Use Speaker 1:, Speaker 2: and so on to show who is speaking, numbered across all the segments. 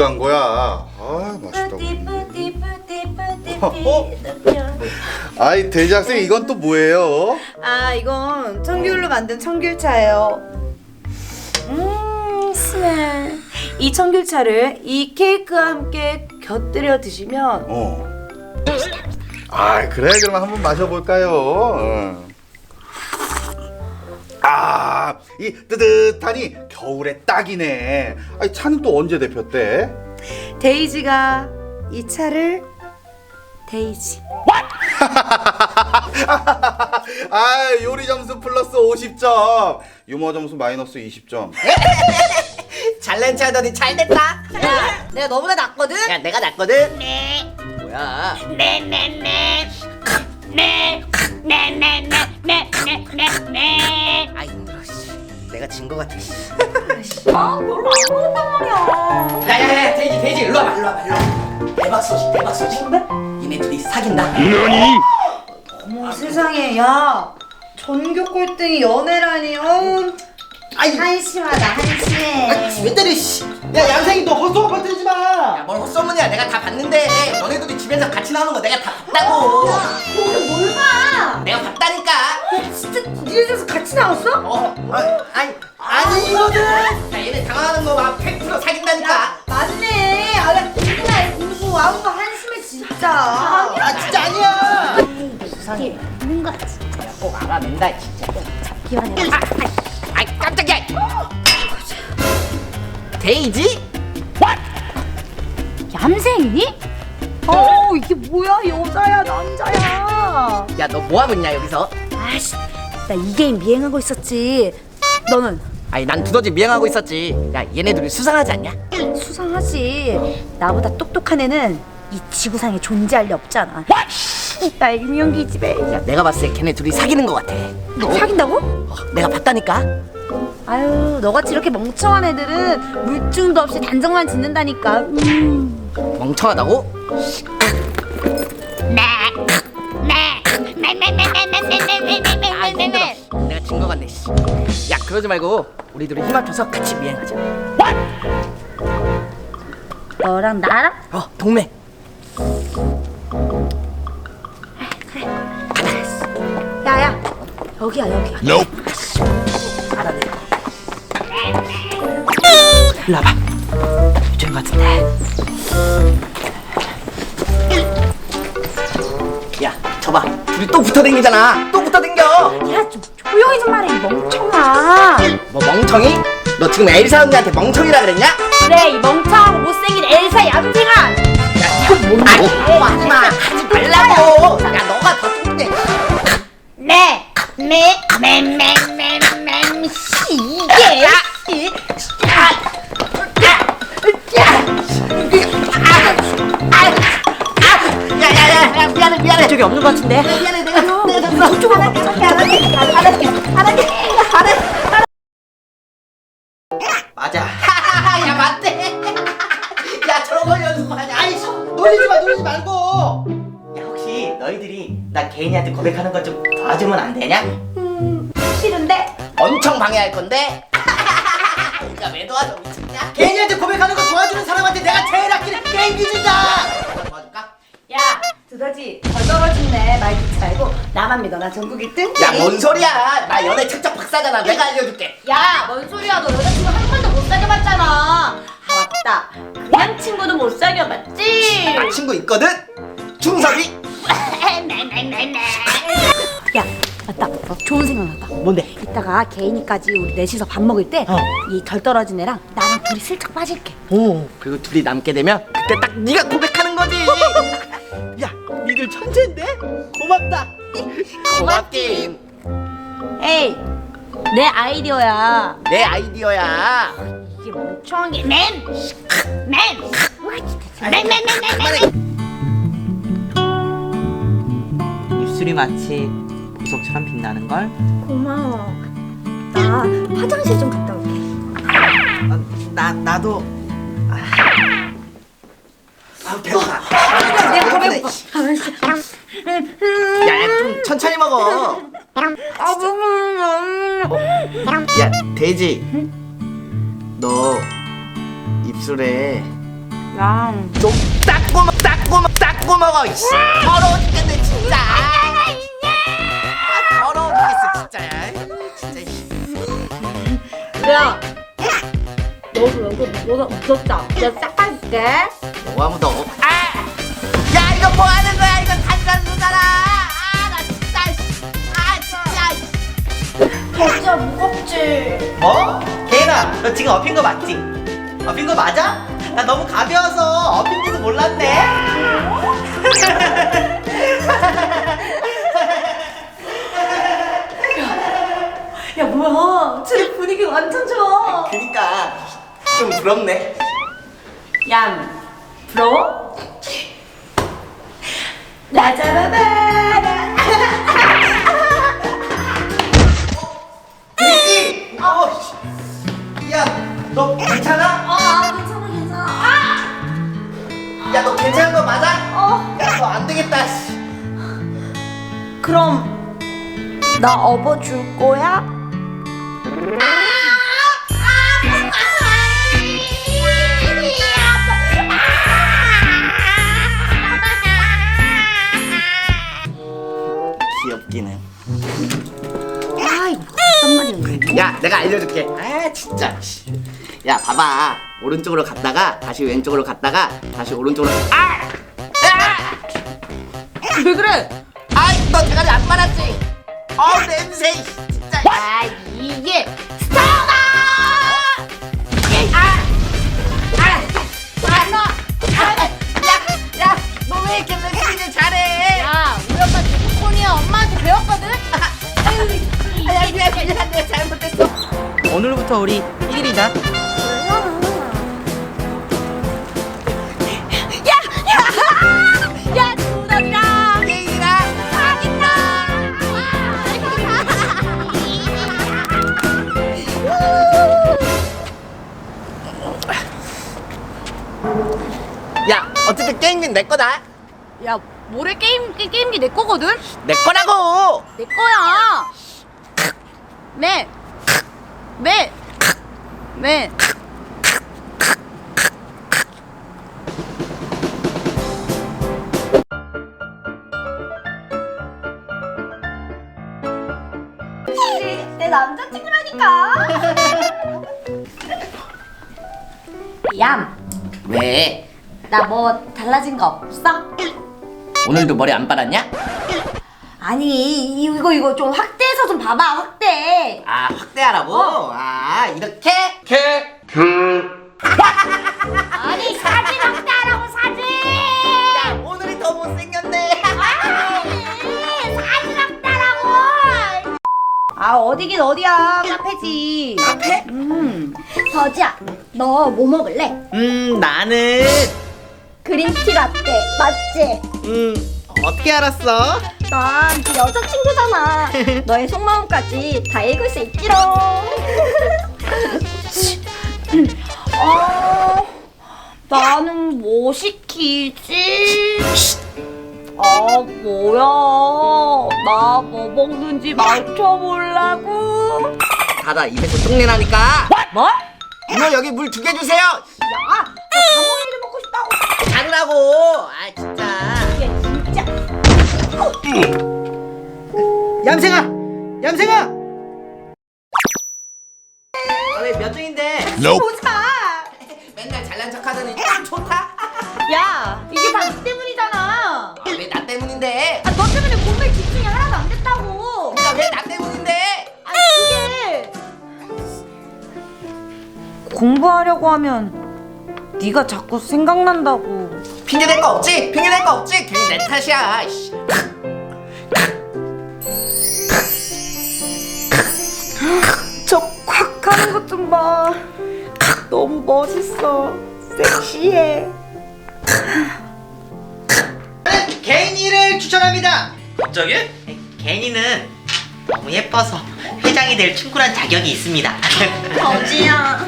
Speaker 1: 간 거야? 아 맛있다.
Speaker 2: 뿌띠
Speaker 1: 어? 아이 학생 이건 또 뭐예요?
Speaker 2: 아 이건 청귤로 만든 청귤차예요 음 스멜 이 청귤차를 이 케이크와 함께 곁들여 드시면
Speaker 1: 어. 아 그래 그럼 한번 마셔볼까요? 어. 아, 이 뜨뜻하니 겨울에 딱이네. 아니 차는 또 언제 대폈대?
Speaker 2: 데이지가 이 차를 데이지
Speaker 1: 아 요리 점수 플러스 50점, 유머 점수 마이너스 20점.
Speaker 3: 잘난 체 하더니 잘 됐다.
Speaker 2: 야 내가 너보다 낫거든?
Speaker 3: 야, 내가 낫거든. 네. 뭐야? 아 힘들어. 씨. 내가 진 거 같아. 씨.
Speaker 2: 아 별로 안 먹었단 말이야
Speaker 3: 야야야, 돼지 돼지 일로 와봐, 일로 와봐, 일로 와봐. 대박 소식, 대박 소식. 얘네 둘이 사귄다.
Speaker 2: 어머 세상에 야 전교 꼴등이 연애라니 어우
Speaker 3: 아이,
Speaker 2: 한심하다 한심해
Speaker 3: 왜 때려? 씨. 야, 양생이 너 헛소문 들지 마. 야, 뭘 헛소문이야? 내가 다 봤는데. 너네들이 집에서 같이 나오는 거 내가 다 봤다고.
Speaker 2: 니네들서 같이 나왔어?
Speaker 3: 어, 아, 아니, 아니거든. 야, 얘네 당황하는 거 막 100% 사귄다니까.
Speaker 2: 맞네 아나 공부나 공부 아우 한심해 진짜
Speaker 3: 아, 진짜 아니야.
Speaker 2: 수상해 뭔가 진짜
Speaker 3: 꼭 알아낸다, 진짜.
Speaker 2: 기만 해
Speaker 3: 아이, 깜짝이야. 데이지?
Speaker 2: 얌생이니? 어 이게 뭐야 여자야 남자야
Speaker 3: 야, 너 뭐 하고 있냐 여기서?
Speaker 2: 아씨 나 이 게임 미행하고 있었지 너는
Speaker 3: 아니, 난 두더지 미행하고 있었지. 야, 얘네들이 수상하지 않냐?
Speaker 2: 수상하지 나보다 똑똑한 애는 이 지구상에 존재할 리 없잖아 나 인형 기집애
Speaker 3: 야, 내가 봤을 때 걔네 둘이 사귀는 거 같아.
Speaker 2: 사귄다고?
Speaker 3: 어, 내가 봤다니까.
Speaker 2: 아유 너같이 이렇게 멍청한 애들은 물증도 없이 단정만 짓는다니까 음.
Speaker 3: 멍청하다고? 야, 그러지 말고 우리 둘이 힘 합쳐서 같이 미행하자.
Speaker 2: 너랑 나랑?
Speaker 3: 어, 동맹.
Speaker 2: 야야 여기야 여기야
Speaker 3: 알아내. 일로 와봐. 이쪽인 것 같은데. 야, 저봐. 둘이 또 붙어 댕기잖아. 또 붙어 댕겨.
Speaker 2: 야 좀 조용히 좀 말해 이 멍청아
Speaker 3: 뭐 멍청이? 너 지금 엘사 언니한테 멍청이라 그랬냐?
Speaker 2: 그래 이 멍청하고 못생긴 엘사 얌생아
Speaker 3: 야, 이거 뭔데? 아니, 뭐 하지 마. 하지 말라고. 야, 너가 더 뚱해.
Speaker 2: 네, 네네네네네네 이게 씨.
Speaker 3: 야, 야, 야, 야, 미안해, 미안해. 저기 없는 것 같은데. 미안해, 내가, 내가.
Speaker 2: 저쪽으로 갈게
Speaker 3: 개인이한테 고백하는 것 좀 도와주면 안 되냐?
Speaker 2: 음, 싫은데
Speaker 3: 엄청 방해할 건데. 야, 왜 도와줘, 미쳤냐? 개인이한테 고백하는 거 도와주는 사람한테 내가 제일 아끼는 게임기 준다. 도와줄까?
Speaker 2: 야 두더지 덜 떨어진네 말 듣지 말고 나만 믿어 나 전국 1등
Speaker 3: 야, 뭔 소리야? 나 연애 책적 박사잖아. 내가 알려줄게.
Speaker 2: 야 뭔 소리야 너 여자친구 한 번도 못 사귀어봤잖아 아 맞다 그냥 친구도 못 사귀어봤지
Speaker 3: 나 친구 있거든. 중섭이.
Speaker 2: 야 맞다 어, 좋은 생각 났다
Speaker 3: 뭔데?
Speaker 2: 이따가 개인이까지 우리 넷이서 밥 먹을 때이덜 떨어진 애랑 나랑 둘이 슬쩍 빠질게
Speaker 3: 오. 그리고 둘이 남게 되면 그때 딱 네가 고백하는 거지. 야, 니들 천재인데? 고맙다. 고맙긴.
Speaker 2: 에이 내 아이디어야
Speaker 3: 내 아이디어야.
Speaker 2: 이게 멍청한 게 맨! 맨!
Speaker 4: 입술이 마치 보석처럼 빛나는 걸.
Speaker 2: 고마워 나 화장실 좀 갔다 올게
Speaker 4: 아, 나 나도
Speaker 3: 아, 배고파.
Speaker 2: 내가 더 배고파
Speaker 3: 야, 야, 좀 천천히 먹어.
Speaker 2: 아 배고파
Speaker 3: 야, 돼지. 너 입술에
Speaker 2: 얌.
Speaker 3: 좀 닦고 먹 닦고 먹 닦고 먹어 더러워 죽겠네 진짜
Speaker 2: 야. 너도 여기 뭐가 묻었다. 내가 닦아줄게.
Speaker 3: 뭐가 묻어 아! 야 이거 뭐 하는 거야 이거 탄산수잖아 아나 진짜 씨. 아 진짜
Speaker 2: 진짜 무겁지.
Speaker 3: 뭐? 개인아 너 지금 엎인 거 맞지? 엎인 거 맞아? 나 너무 가벼워서 엎인지도 몰랐네
Speaker 2: 뭐야? 제 분위기 완전 좋아.
Speaker 3: 그니까 좀 부럽네
Speaker 2: 얌. 부러워? 나자라바라.
Speaker 3: 미끼! 어, 씨. 야, 너 괜찮아?
Speaker 2: 아 괜찮아 괜찮아.
Speaker 3: 야, 너 괜찮은 거 맞아?
Speaker 2: 어.
Speaker 3: 야, 너 안 되겠다. 씨.
Speaker 2: 그럼 나 업어줄 거야?
Speaker 3: 내가 알려줄게. 아, 진짜. 씨. 야, 봐봐. 오른쪽으로 갔다가 다시 왼쪽으로 갔다가 다시 오른쪽으로. 아! 아!
Speaker 2: 왜 그래?
Speaker 3: 아이, 너 대가리 안 말았지? 어우, 냄새. 오늘부터 우리 1일이다.
Speaker 2: 야 두더지랑
Speaker 3: 게임이다. 야, 어쨌든 게임은 내 거다.
Speaker 2: 야 모래 게임 게, 게임기 내 거거든?
Speaker 3: 내 거라고.
Speaker 2: 내 거야 매 매. 매. 내 남자친구라니까. 얌,
Speaker 3: 왜?
Speaker 2: 나 뭐 달라진 거 없어?
Speaker 3: 오늘도 머리 안 빨았냐?
Speaker 2: 아니 이거 이거 좀 확대해서 좀 봐봐 확대.
Speaker 3: 아, 확대하라고?
Speaker 2: 어.
Speaker 3: 아, 이렇게?
Speaker 2: 아니 사진 확대하라고 사진.
Speaker 3: 야, 오늘이 더 못생겼네.
Speaker 2: 사진 확대하라고. 아 어디긴 어디야 카페지.
Speaker 3: 카페?
Speaker 2: 음. 서지야 너 뭐 먹을래?
Speaker 3: 음, 나는
Speaker 2: 그린티 라떼 맞지?
Speaker 3: 음, 어떻게 알았어?
Speaker 2: 난네 여자친구잖아. 너의 속마음까지 다 읽을 수 있지롱. 어, 나는 뭐 시키지? 아, 뭐야. 나 뭐 먹는지 맞춰보려고.
Speaker 3: 다다 입에서 똥내 나니까.
Speaker 2: 뭐?
Speaker 3: 이모 여기 물 두 개 주세요.
Speaker 2: 야, 나 장모이를 먹고 싶다고.
Speaker 3: 자르라고. 아, 진짜. 얌생아, 얌생아. 아, 왜몇 등인데?
Speaker 2: 보자.
Speaker 3: 맨날 잘난 척하더니 딱 좋다.
Speaker 2: 야, 이게 다 너 때문이잖아.
Speaker 3: 왜 나 때문인데?
Speaker 2: 아, 너 때문에 공부에 집중이 하나도 안 됐다고.
Speaker 3: 그러니까 왜나 때문인데?
Speaker 2: 아니, 그게 공부하려고 하면 네가 자꾸 생각난다고.
Speaker 3: 핑계 댈거 없지? 핑계 댈거 없지? 괜히 내 탓이야. 씨.
Speaker 2: 너무 멋있어. 섹시해.
Speaker 3: 개인이를 추천합니다.
Speaker 5: 갑자기?
Speaker 3: 개인이는 너무 예뻐서 회장이 될 충분한 자격이 있습니다.
Speaker 6: 더지야.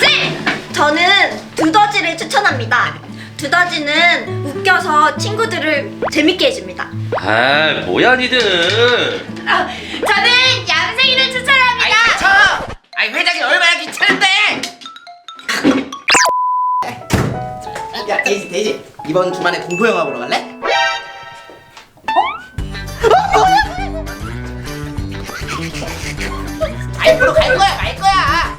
Speaker 6: 쌤! 저는 두더지를 추천합니다. 두더지는 웃겨서 친구들을 재밌게 해줍니다.
Speaker 5: 아 뭐야 니들
Speaker 6: 저는 얌생이를 추천합니다.
Speaker 3: 이번 주말에 공포 영화 보러 갈래? 잘 보러 갈 거야 갈 거야.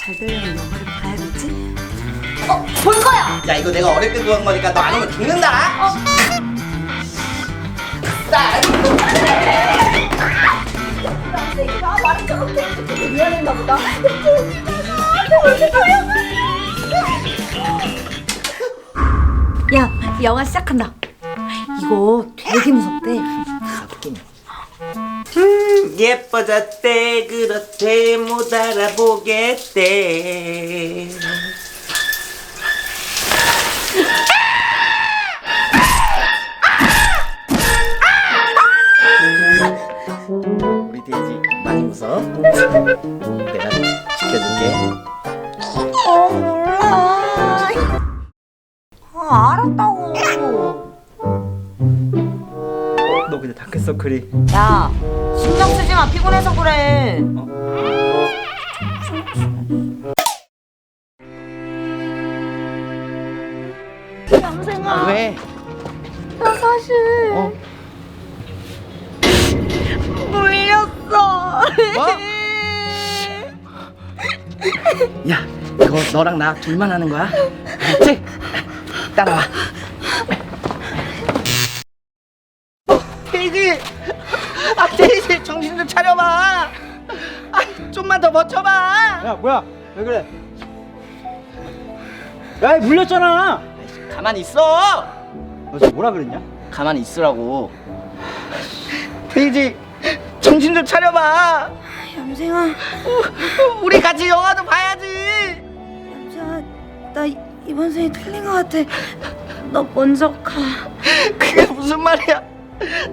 Speaker 2: 잘 되려면 영화를 봐야겠지?
Speaker 6: 어, 볼 거야.
Speaker 3: 야 이거 내가 어릴 때 보던 거니까 너 안 오면 죽는다. 쌀.
Speaker 6: 나 말을 저렇게 미안했나 보다.
Speaker 2: 야, 영화 시작한다. 이거 되게 무섭대.
Speaker 3: 음, 예뻐졌대 그렇대 못 알아보겠대. 너 근데 다크서클이
Speaker 2: 야, 신경 쓰지 마. 피곤해서 그래. 양생아,
Speaker 3: 왜?
Speaker 2: 나 사실
Speaker 3: 어?
Speaker 2: 물렸어.
Speaker 3: 뭐? 야, 이거 너랑 나 둘만 하는 거야? 알았지? 따라와. 더 버텨봐!
Speaker 7: 야 뭐야 왜 그래 야 물렸잖아
Speaker 3: 가만히 있어!
Speaker 7: 너 지금 뭐라 그랬냐
Speaker 3: 가만히 있으라고. 데이지, 정신 좀 차려봐!
Speaker 2: 양생아,
Speaker 3: 우리 같이 영화도 봐야지!
Speaker 2: 양생아, 나 이번 생에 틀린 것 같아. 너 먼저 가.
Speaker 3: 그게 무슨 말이야?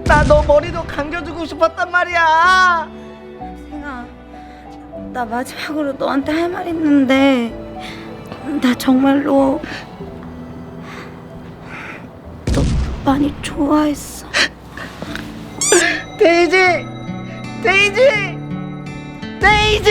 Speaker 3: 나 너 머리도 감겨주고 싶었단 말이야.
Speaker 2: 나 마지막으로 너한테 할 말 있는데, 나 정말로 너 많이 좋아했어.
Speaker 3: 데이지, 데이지, 데이지.